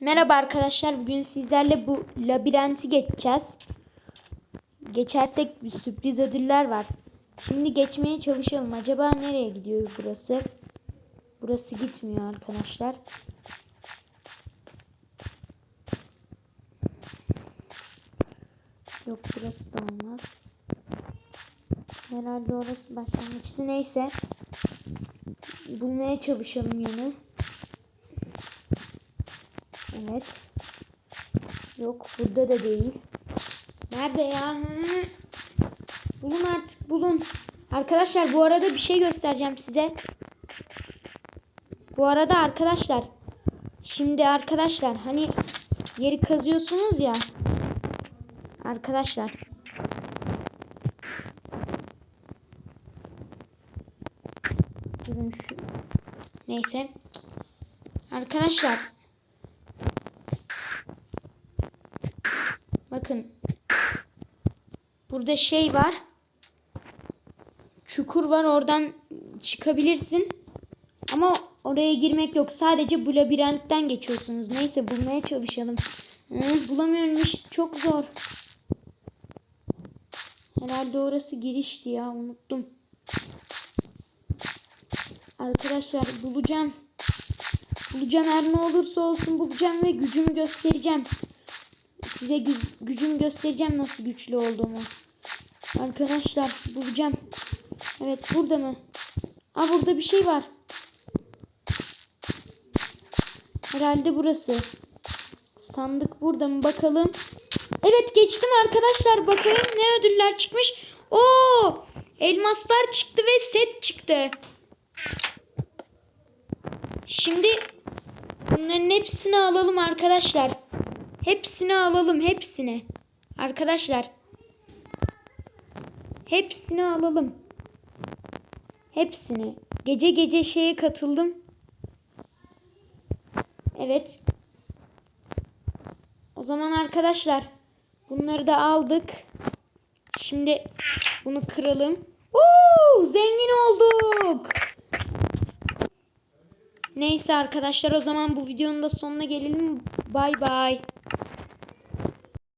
Merhaba arkadaşlar. Bugün sizlerle bu labirenti geçeceğiz. Geçersek bir sürpriz ödüller var. Şimdi geçmeye çalışalım. Acaba nereye gidiyor burası? Burası gitmiyor arkadaşlar. Yok burası da olmaz. Herhalde orası başlangıçtı. Neyse. Bulmaya çalışalım yine. Evet. Yok burada da değil. Nerede ya? Bulun artık bulun. Arkadaşlar bu arada bir şey göstereceğim size. Bu arada arkadaşlar. Şimdi arkadaşlar hani yeri kazıyorsunuz ya. Arkadaşlar. Neyse. Arkadaşlar. Bakın. Burada şey var. Çukur var oradan çıkabilirsin. Ama oraya girmek yok. Sadece bu labirentten geçiyorsunuz. Neyse bulmaya çalışalım. Hı, bulamıyorum iş çok zor. Herhalde orası girişti ya unuttum. Arkadaşlar bulacağım. Bulacağım her ne olursa olsun bulacağım ve gücümü göstereceğim. Size gü gücümü göstereceğim nasıl güçlü olduğumu. Arkadaşlar bulacağım. Evet burada mı? Aa burada bir şey var. Herhalde burası. Sandık burada mı bakalım. Evet geçtim arkadaşlar. Bakalım ne ödüller çıkmış. Oo! Elmaslar çıktı ve set çıktı. Şimdi bunların hepsini alalım arkadaşlar. Hepsini alalım hepsini. Arkadaşlar. Hepsini alalım. Hepsini. Gece gece şeye katıldım. Evet. O zaman arkadaşlar bunları da aldık. Şimdi bunu kıralım. Oo, zengin olduk. Neyse arkadaşlar o zaman bu videonun da sonuna gelelim. Bay bay.